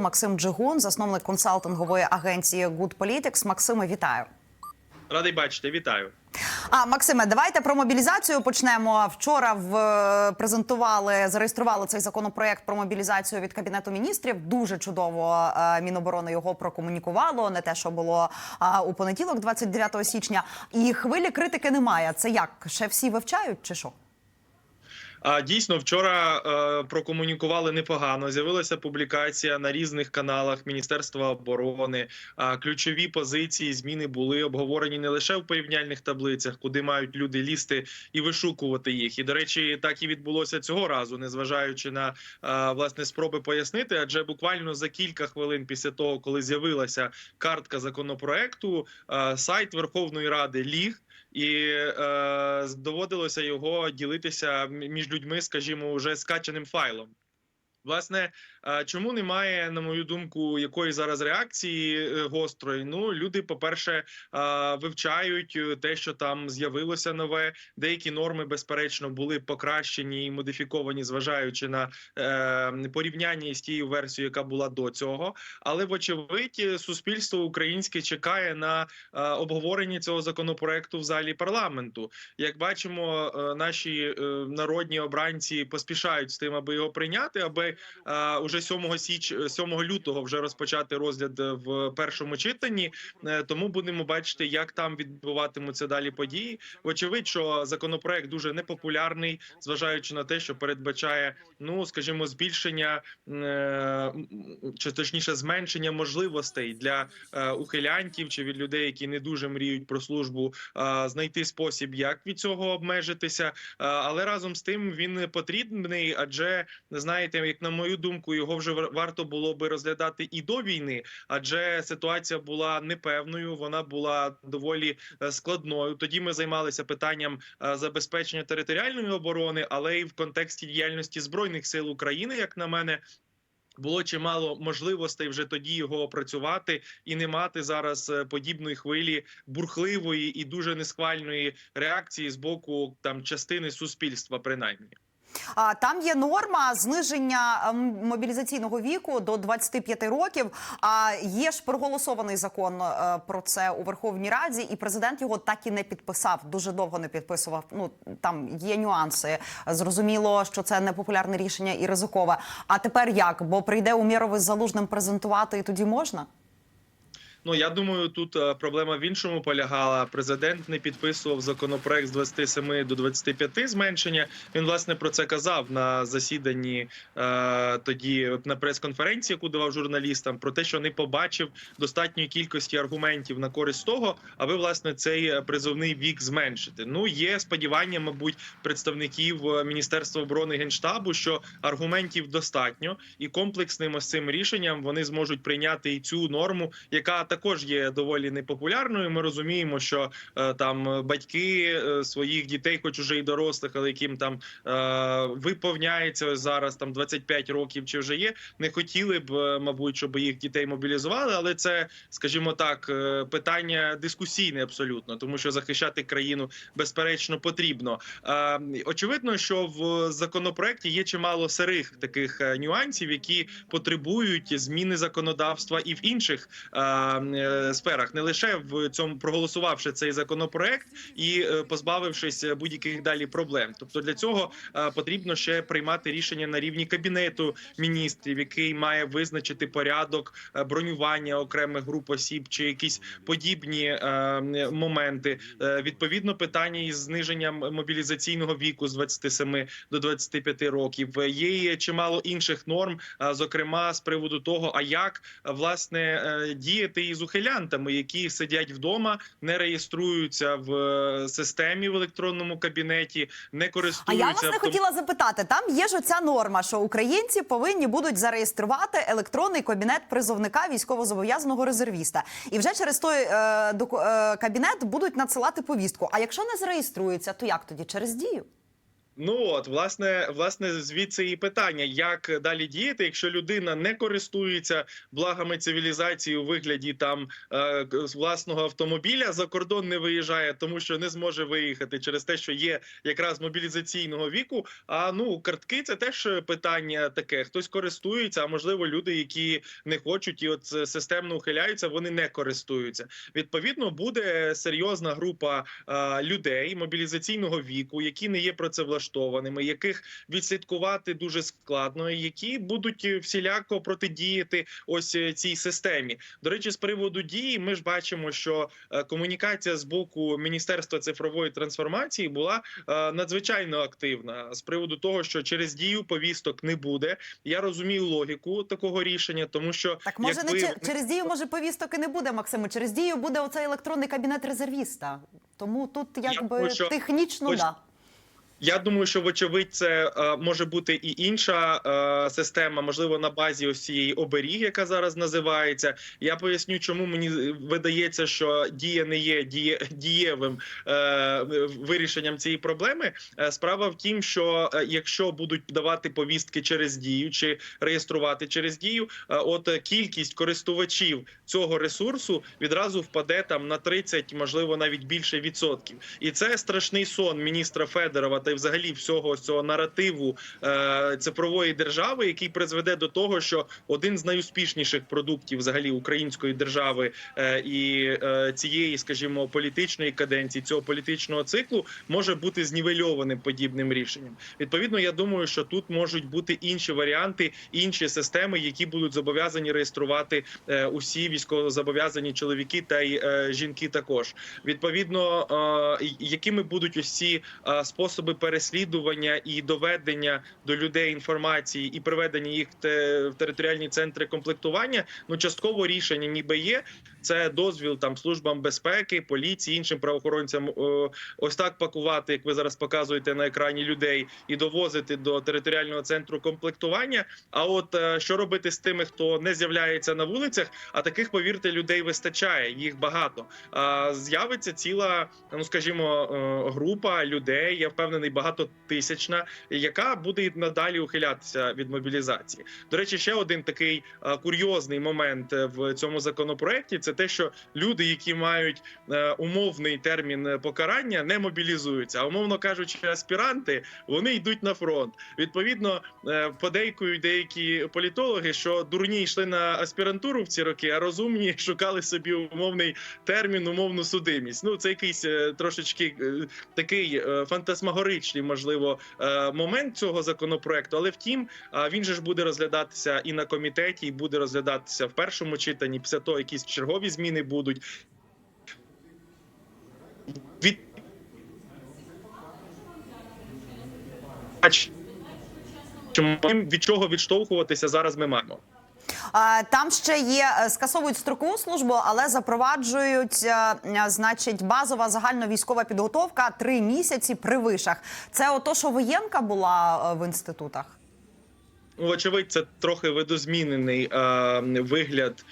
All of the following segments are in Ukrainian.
Максим Джигун, засновник консалтингової агенції Good Politics. Максиме, вітаю. Радий бачити, вітаю. А Максиме, давайте про мобілізацію почнемо. Вчора в презентували, зареєстрували цей законопроект про мобілізацію від кабінету міністрів. Дуже чудово е, Міноборони його прокомунікувало. Не те, що було е, у понеділок, 29 січня. І хвилі критики немає. Це як ще всі вивчають, чи що? А дійсно вчора е, прокомунікували непогано. З'явилася публікація на різних каналах Міністерства оборони. А ключові позиції зміни були обговорені не лише в порівняльних таблицях, куди мають люди лізти і вишукувати їх. І до речі, так і відбулося цього разу, незважаючи на е, власне спроби пояснити. Адже буквально за кілька хвилин після того, коли з'явилася картка законопроекту, е, сайт Верховної Ради ліг. І е, доводилося його ділитися між людьми, скажімо, вже скачаним файлом. Власне, е, чому немає, на мою думку, якої зараз реакції е, гострої? Ну, люди, по-перше, е, вивчають те, що там з'явилося нове. Деякі норми, безперечно, були покращені і модифіковані, зважаючи на е, порівняння із тією версією, яка була до цього. Але, вочевидь, суспільство українське чекає на е, обговорення цього законопроекту в залі парламенту. Як бачимо, е, наші е, народні обранці поспішають з тим, аби його прийняти, аби е, уже 7 січ 7 лютого вже розпочати розгляд в першому читанні. Е, Тому будемо бачити, як там відбуватимуться далі події. Вочевидь, що законопроект дуже непопулярний, зважаючи на те, що передбачає, ну скажімо, збільшення е, чи точніше зменшення можливостей для е, ухилянтів чи від людей, які не дуже мріють про службу, е, знайти спосіб, як від цього обмежитися. Е, Але разом з тим він потрібний, адже знаєте, як на мою думку, його вже вар- варто було би розглядати і до війни, адже ситуація була непевною, вона була доволі е, складною. Тоді ми займалися питанням е, забезпечення територіальної оборони, але й в контексті діяльності збройних сил України, як на мене. Було чимало можливостей вже тоді його опрацювати і не мати зараз е, подібної хвилі бурхливої і дуже несхвальної реакції з боку там частини суспільства, принаймні. А там є норма зниження ем, мобілізаційного віку до 25 років. А є ж проголосований закон е, про це у Верховній Раді, і президент його так і не підписав. Дуже довго не підписував. Ну там є нюанси. Зрозуміло, що це непопулярне рішення і ризикове. А тепер як? Бо прийде Умєров із залужним презентувати, і тоді можна. Ну я думаю, тут е, проблема в іншому полягала. Президент не підписував законопроект з 27 до 25 зменшення. Він власне про це казав на засіданні е, тоді на прес-конференції, яку давав журналістам, про те, що не побачив достатньої кількості аргументів на користь того, аби власне цей е, призовний вік зменшити. Ну є сподівання, мабуть, представників е, Міністерства оборони генштабу, що аргументів достатньо, і комплексним ось цим рішенням вони зможуть прийняти і цю норму, яка також є доволі непопулярною. Ми розуміємо, що е, там батьки е, своїх дітей, хоч уже й дорослих, але яким там е, виповняється зараз там 25 років, чи вже є, не хотіли б, е, мабуть, щоб їх дітей мобілізували. Але це, скажімо так, е, питання дискусійне абсолютно, тому що захищати країну безперечно потрібно. Е, очевидно, що в законопроекті є чимало сирих таких е, нюансів, які потребують зміни законодавства і в інших е, е, сферах, не лише в цьому проголосувавши цей законопроект і е, позбавившись будь-яких далі проблем. Тобто для цього е, потрібно ще приймати рішення на рівні кабінету міністрів, який має визначити порядок е, бронювання окремих груп осіб чи якісь подібні е, моменти. Е, Відповідно, питання із зниженням мобілізаційного віку з 27 до 25 років. Е, Є чимало інших норм, зокрема з приводу того, а як е, власне е, діяти із ухилянтами, які сидять вдома, не реєструються в е, системі в електронному кабінеті, не А я вас не хотіла запитати. Там є ж оця норма, що українці повинні будуть зареєструвати електронний кабінет призовника військовозобов'язаного резервіста, і вже через той е, е, кабінет будуть надсилати повістку. А якщо не зареєструється, то як тоді через дію? Ну от, власне, власне, звідси і питання, як далі діяти, якщо людина не користується благами цивілізації у вигляді там е, власного автомобіля, за кордон не виїжджає, тому що не зможе виїхати через те, що є якраз мобілізаційного віку. А ну картки це теж питання таке. Хтось користується, а можливо, люди, які не хочуть і от системно ухиляються, вони не користуються. Відповідно, буде серйозна група е, людей мобілізаційного віку, які не є працевлаштованими, яких відслідкувати дуже складно, які будуть е, всіляко протидіяти ось е, цій системі. До речі, з приводу дії, ми ж бачимо, що е, комунікація з боку Міністерства цифрової трансформації була надзвичайно активна з приводу того, що через дію повісток не буде. Я розумію логіку такого рішення, тому що Так може якби... не через дію, може повісток і не буде, Максиму. Через дію буде оцей електронний кабінет резервіста. Тому тут якби думаю, що технічно хоч- да. Я думаю, що вочевидь це е, може бути і інша е, система, можливо, на базі ось цієї оберіг, яка зараз називається. Я поясню, чому мені видається, що дія не є діє, дієвим е, вирішенням цієї проблеми. Е, справа в тім, що е, якщо будуть давати повістки через дію чи реєструвати через дію, е, от е, кількість користувачів цього ресурсу відразу впаде там на 30, можливо, навіть більше відсотків. І це страшний сон міністра Федорова та й взагалі всього цього наративу е, цифрової держави, який призведе до того, що один з найуспішніших продуктів взагалі української держави е, і е, цієї, скажімо, політичної каденції цього політичного циклу може бути знівельованим подібним рішенням. Відповідно, я думаю, що тут можуть бути інші варіанти, інші системи, які будуть зобов'язані реєструвати е, усі військовозобов'язані чоловіки та й е, жінки. Також відповідно, е, якими будуть усі е, способи переслідування і доведення до людей інформації і приведення їх в територіальні центри комплектування. Ну частково рішення ніби є. Це дозвіл там службам безпеки, поліції, іншим правоохоронцям ось так пакувати, як ви зараз показуєте на екрані людей, і довозити до територіального центру комплектування. А от е, що робити з тими, хто не з'являється на вулицях? А таких, повірте, людей вистачає, їх багато. З'явиться ціла, ну скажімо, е, група людей. Я впевнений, багатотисячна, яка буде надалі ухилятися від мобілізації. До речі, ще один такий е, курйозний момент е, в цьому законопроекті це те, що люди, які мають е, умовний термін е, покарання, не мобілізуються. А умовно кажучи, аспіранти вони йдуть на фронт. Відповідно, е, подейкують деякі політологи, що дурні йшли на аспірантуру в ці роки, а розумні шукали собі умовний термін, умовну судимість. Ну це якийсь трошечки такий фантасмагоричний, можливо, момент цього законопроекту. Але втім, він же ж буде розглядатися і на комітеті, і буде розглядатися в першому читанні. Після того якісь чергові зміни будуть. Від від чого відштовхуватися зараз ми маємо? Там ще є е, скасовують строкову службу, але запроваджують, е, е, значить, базова загальновійськова підготовка три місяці при вишах. Це ото, що воєнка була в інститутах. Ну, Вочевидь, це трохи видозмінений е, вигляд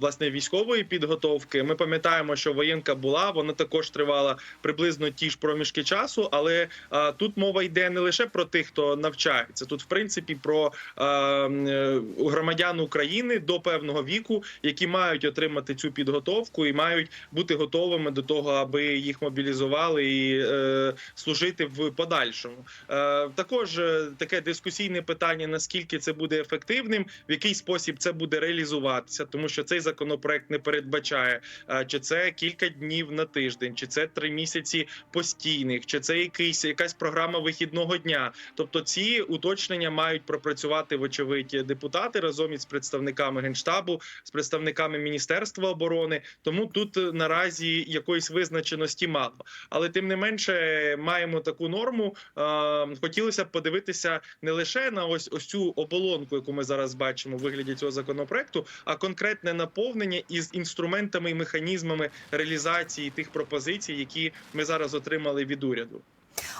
власне військової підготовки. Ми пам'ятаємо, що воєнка була, вона також тривала приблизно ті ж проміжки часу. Але е, тут мова йде не лише про тих, хто навчається. Тут, в принципі, про е, е, громадян України до певного віку, які мають отримати цю підготовку і мають бути готовими до того, аби їх мобілізували і е, служити в подальшому. Е, також е, таке дискусійне питання: наскільки це буде ефективним, в який спосіб це буде реалізуватися, тому що цей законопроект не передбачає, е, чи це кілька днів на тиждень, чи це три місяці постійних, чи це якийсь якась програма вихідного дня. Тобто ці уточнення мають пропрацювати вочевидь депутати разом із представниками генштабу, з представниками міністерства оборони. Тому тут е, наразі якоїсь визначеності мало. Але тим не менше маємо таку норму. Е, Хотілося б подивитися не лише на ось ось цю оболонку, яку ми зараз бачимо у вигляді цього законопроекту, а конкретне наповнення із інструментами і механізмами реалізації тих пропозицій, які ми зараз отримали від уряду.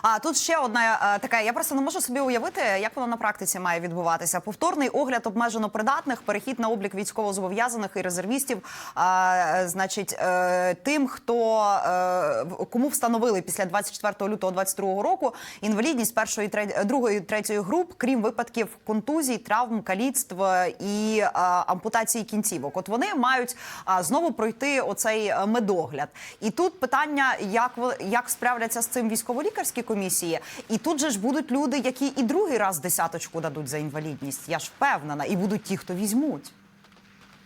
А тут ще одна е, така. Я просто не можу собі уявити, як воно на практиці має відбуватися. Повторний огляд обмежено придатних, перехід на облік військовозобов'язаних і резервістів. А, значить, е, тим, хто е, кому встановили після 24 лютого 22 року інвалідність першої, другої, третьої груп, крім випадків контузій, травм, каліцтв і ампутації кінцівок. От вони мають знову пройти оцей медогляд. І тут питання, як як справляться з цим військово-лікарські комісії, і тут же ж будуть люди, які і другий раз десяточку дадуть за інвалідність. Я ж впевнена, і будуть ті, хто візьмуть.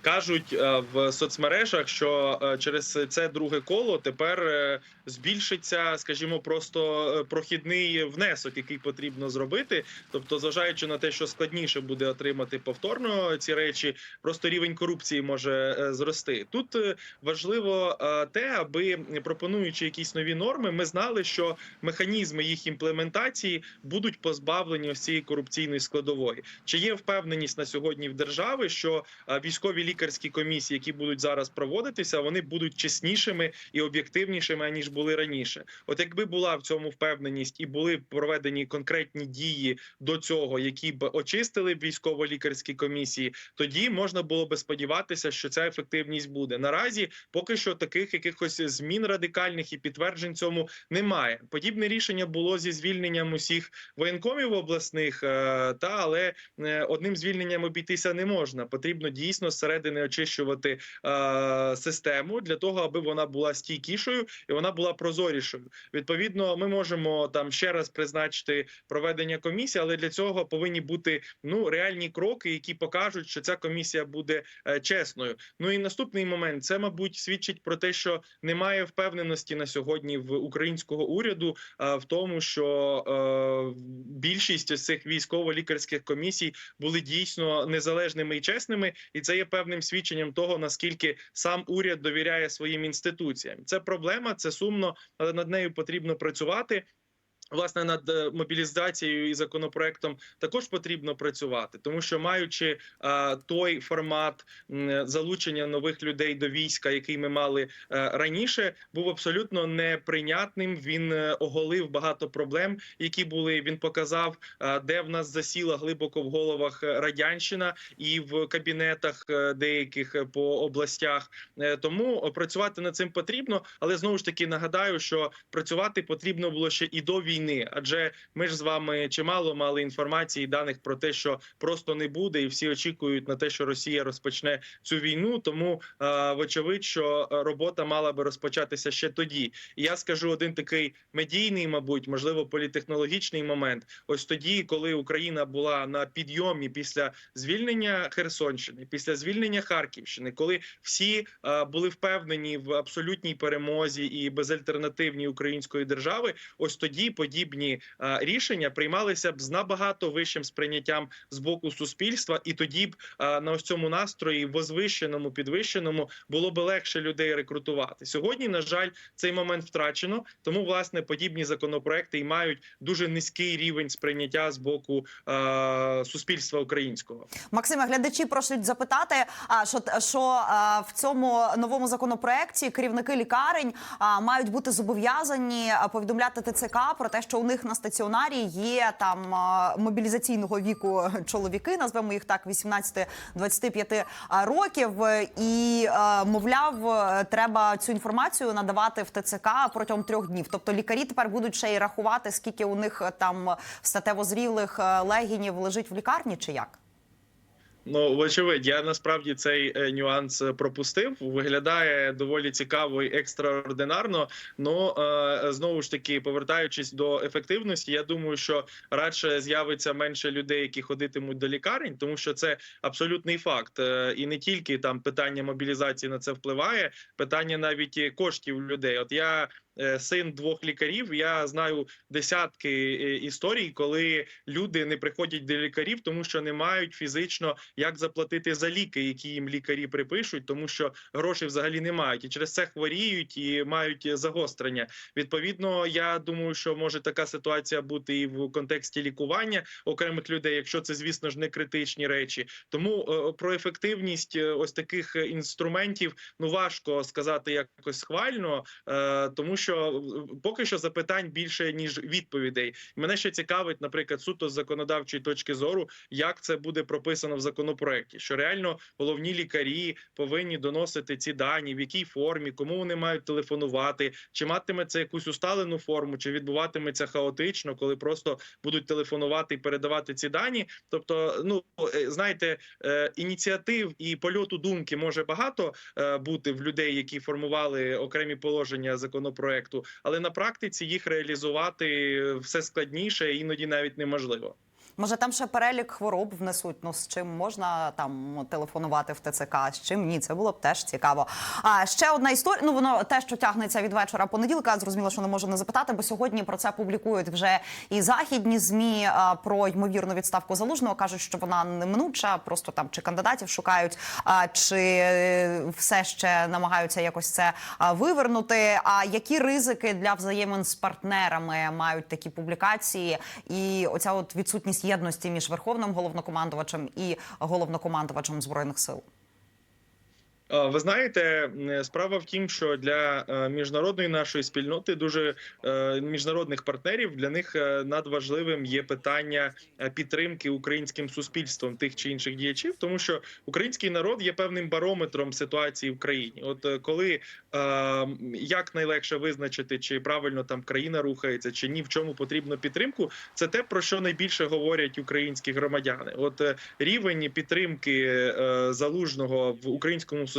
Кажуть е, в соцмережах, що е, через це друге коло тепер е, збільшиться, скажімо, просто е, прохідний внесок, який потрібно зробити. Тобто, зважаючи на те, що складніше буде отримати повторно ці речі, просто рівень корупції може е, зрости. Тут е, важливо те, аби пропонуючи якісь нові норми, ми знали, що механізми їх імплементації будуть позбавлені ось цієї корупційної складової. Чи є впевненість на сьогодні в держави, що військові лікарські комісії, які будуть зараз проводитися, вони будуть чеснішими і об'єктивнішими аніж були раніше? От якби була в цьому впевненість і були проведені конкретні дії до цього, які б очистили військово-лікарські комісії, тоді можна було би сподіватися, що ця ефективність буде. Наразі поки що таких якихось змін радикальних і підтверджень цьому немає. Подібне рішення було зі звільненням усіх воєнкомів обласних, е, та але е, одним звільненням обійтися не можна. Потрібно дійсно зсередини очищувати е, систему для того, аби вона була стійкішою і вона була прозорішою. Відповідно, ми можемо там ще раз призначити проведення комісії, але для цього повинні бути ну реальні кроки, які покажуть, що ця комісія буде е, чесною. Ну і наступний момент це, мабуть, свідчить про те, що немає впевненості на сьогодні в українського уряду в тому, що е, більшість із цих військово-лікарських комісій були дійсно незалежними і чесними, і це є певним свідченням того, наскільки сам уряд довіряє своїм інституціям. Це проблема, це сумно, але над нею потрібно працювати. Власне, над е, мобілізацією і законопроектом також потрібно працювати, тому що маючи е, той формат залучення нових людей до війська, який ми мали е, раніше, був абсолютно неприйнятним. Він оголив багато проблем, які були. Він показав, е, де в нас засіла глибоко в головах радянщина і в кабінетах деяких по областях. Тому працювати над цим потрібно, але знову ж таки нагадаю, що працювати потрібно було ще і до війни, адже ми ж з вами чимало мали інформації, і даних про те, що просто не буде, і всі очікують на те, що Росія розпочне цю війну. Тому е, вочевидь, що робота мала би розпочатися ще тоді. І я скажу один такий медійний, мабуть, можливо, політехнологічний момент. Ось тоді, коли Україна була на підйомі після звільнення Херсонщини, після звільнення Харківщини, коли всі е, були впевнені в абсолютній перемозі і безальтернативній української держави, ось тоді подібні е, рішення приймалися б з набагато вищим сприйняттям з боку суспільства, і тоді б е, на ось цьому настрої возвищеному, підвищеному було б легше людей рекрутувати. Сьогодні, на жаль, цей момент втрачено. Тому власне подібні законопроекти і мають дуже низький рівень сприйняття з боку е, суспільства українського. Максиме, глядачі просять запитати, а що, що а, в цьому новому законопроекті керівники лікарень а, мають бути зобов'язані повідомляти ТЦК про те, що у них на стаціонарі є там мобілізаційного віку чоловіки, назвемо їх так, 18-25 років, і мовляв, треба цю інформацію надавати в ТЦК протягом трьох днів. Тобто лікарі тепер будуть ще й рахувати, скільки у них там статево зрілих е, легінів лежить в лікарні, чи як? Ну, вочевидь, я насправді цей е, нюанс е, пропустив. Виглядає доволі цікаво і екстраординарно. Ну е, знову ж таки, повертаючись до ефективності, я думаю, що радше з'явиться менше людей, які ходитимуть до лікарень, тому що це абсолютний факт. І не тільки там питання мобілізації на це впливає, питання навіть коштів людей. От я. Е, Син двох лікарів. Я знаю десятки е, історій, коли люди не приходять до лікарів, тому що не мають фізично як заплатити за ліки, які їм лікарі припишуть, тому що грошей взагалі не мають, і через це хворіють і мають загострення. Відповідно, я думаю, що може така ситуація бути і в контексті лікування окремих людей, якщо це, звісно ж, не критичні речі. Тому е, про ефективність ось таких інструментів ну важко сказати якось схвально, тому що що поки що запитань більше ніж відповідей. Мене ще цікавить, наприклад, суто з законодавчої точки зору, як це буде прописано в законопроекті. Що реально головні лікарі повинні доносити ці дані, в якій формі, кому вони мають телефонувати, чи матиме це якусь усталену форму, чи відбуватиметься хаотично, коли просто будуть телефонувати і передавати ці дані. Тобто, ну е, знаєте, е, ініціатив і польоту думки може багато е, бути в людей, які формували окремі положення законопроекту, але на практиці їх реалізувати все складніше, іноді навіть неможливо. Може, там ще перелік хвороб внесуть. Ну з чим можна там телефонувати в ТЦК, з чим ні, це було б теж цікаво. А ще одна історія. Ну воно те, що тягнеться від вечора понеділка. Зрозуміло, що не можу не запитати, бо сьогодні про це публікують вже і західні змі а, про ймовірну відставку залужного. кажуть, що вона неминуча, просто там чи кандидатів шукають, а, чи е, все ще намагаються якось це а, вивернути. А які ризики для взаємин з партнерами мають такі публікації? І оця от відсутність єдності між верховним головнокомандувачем і головнокомандувачем збройних сил. А, Ви знаєте, справа в тім, що для е, міжнародної нашої спільноти, дуже е, міжнародних партнерів, для них е, надважливим є питання е, підтримки українським суспільством тих чи інших діячів, тому що український народ є певним барометром ситуації в країні. От е, коли е, як найлегше визначити, чи правильно там країна рухається, чи ні, в чому потрібно підтримку, це те про що найбільше говорять українські громадяни. От е, рівень підтримки е, залужного в українському суспільстві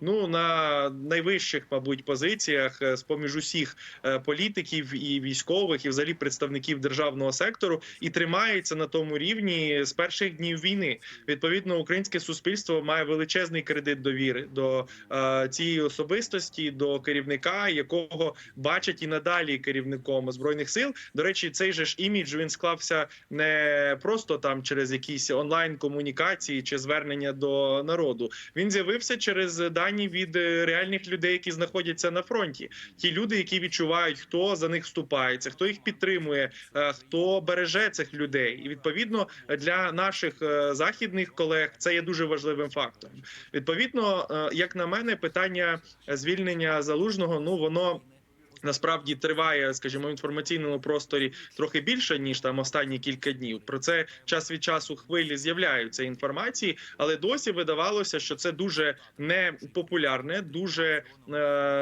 ну на найвищих, мабуть, позиціях з поміж усіх е, політиків і військових, і взагалі представників державного сектору, і тримається на тому рівні з перших днів війни. Відповідно, українське суспільство має величезний кредит довіри до е, цієї особистості, до керівника, якого бачать і надалі керівником збройних сил. До речі, цей же ж імідж він склався не просто там через якісь онлайн комунікації чи звернення до народу. Він з'явився через дані від е, реальних людей, які знаходяться на фронті. Ті люди, які відчувають, хто за них вступається, хто їх підтримує, е, хто береже цих людей. І відповідно для наших е, західних колег це є дуже важливим фактором. Відповідно, як на мене, питання звільнення залужного, ну воно. Насправді триває, скажімо, в інформаційному просторі трохи більше ніж там останні кілька днів. Про це час від часу хвилі з'являються інформації, але досі видавалося, що це дуже непопулярне, дуже е,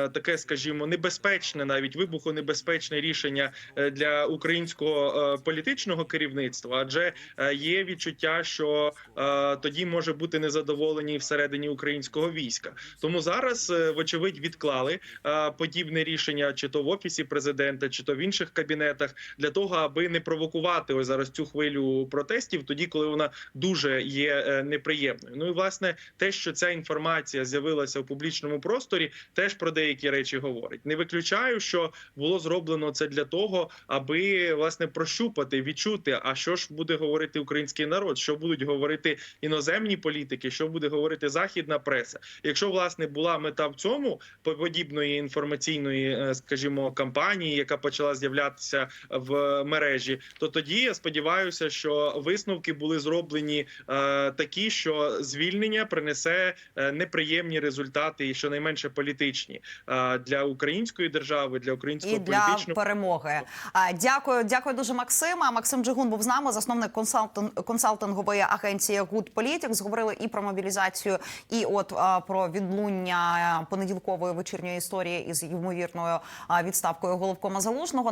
таке, скажімо, небезпечне, навіть вибухонебезпечне рішення е, для українського е, політичного керівництва, адже е, є відчуття, що е, тоді може бути незадоволені всередині українського війська. Тому зараз, е, вочевидь, відклали е, подібне рішення, чи то в офісі президента, чи то в інших кабінетах, для того, аби не провокувати ось зараз цю хвилю протестів, тоді коли вона дуже є е, неприємною. Ну і власне те, що ця інформація з'явилася в публічному просторі, теж про деякі речі говорить. Не виключаю, що було зроблено це для того, аби власне прощупати, відчути, а що ж буде говорити український народ, що будуть говорити іноземні політики, що буде говорити західна преса. Якщо власне була мета в цьому подібної інформаційної, е, скажімо, кампанії, яка почала з'являтися в мережі, то тоді я сподіваюся, що висновки були зроблені е, такі, що звільнення принесе е, неприємні результати, і щонайменше політичні е, для української держави, для українського і для політичного перемоги. Дякую, дякую дуже, Максима. Максим Джигун був з нами, засновник консалтинг, консалтингової агенції Good Politics. Говорили і про мобілізацію, і от про відлуння понеділкової вечірньої історії із ймовірною відставкою головкома залужного.